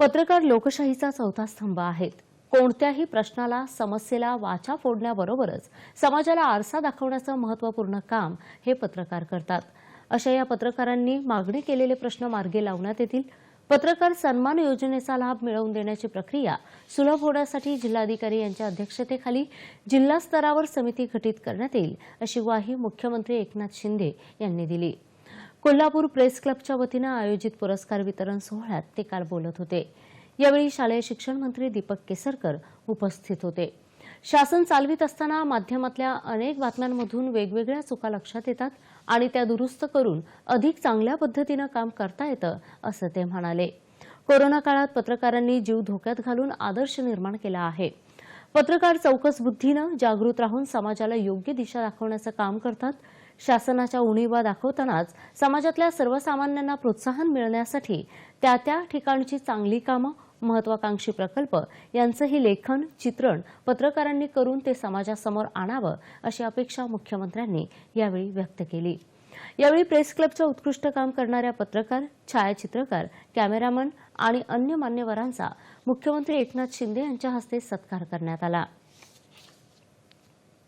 पत्रकार लोकशाहीचा चौथा स्तंभ आहेत. कोणत्याही प्रश्नाला समस्येला वाचा फोडण्याबरोबरच समाजाला आरसा दाखवण्याचं महत्त्वपूर्ण काम हे पत्रकार करतात. अशा या पत्रकारांनी मागणी केलेले प्रश्न मार्गे लावण्यात येतील. पत्रकार सन्मान योजनेचा लाभ मिळवून देण्याची प्रक्रिया सुलभ होण्यासाठी जिल्हाधिकारी यांच्या अध्यक्षतेखाली जिल्हा स्तरावर समिती घटित करण्यात येईल अशी ग्वाही मुख्यमंत्री एकनाथ शिंदे यांनी दिली. कोल्हापूर प्रेस क्लबच्या वतीनं आयोजित पुरस्कार वितरण सोहळ्यात ते काल बोलत होते. यावेळी शालेय शिक्षण मंत्री दीपक केसरकर उपस्थित होते. शासन चालवित असताना माध्यमातल्या अनेक बातम्यांमधून वेगवेगळ्या चुका लक्षात येतात आणि त्या दुरुस्त करून अधिक चांगल्या पद्धतीनं काम करता येतं असं ते म्हणाले. कोरोना काळात पत्रकारांनी जीव धोक्यात घालून आदर्श निर्माण केला आहे. पत्रकार चौकस बुद्धीनं जागृत राहून समाजाला योग्य दिशा दाखवण्याचं काम करतात. शासनाच्या उणीवा दाखवतानाच समाजातल्या सर्वसामान्यांना प्रोत्साहन मिळण्यासाठी त्या त्या ठिकाणची चांगली कामं महत्वाकांक्षी प्रकल्प यांचंही लेखन चित्रण पत्रकारांनी करून ते समाजासमोर आणावं अशी अपेक्षा मुख्यमंत्र्यांनी यावेळी व्यक्त केली. यावेळी प्रेस क्लबच्या उत्कृष्ट काम करणाऱ्या पत्रकार छायाचित्रकार कॅमेरामन आणि अन्य मान्यवरांचा मुख्यमंत्री एकनाथ शिंदे यांच्या हस्ते सत्कार करण्यात आला.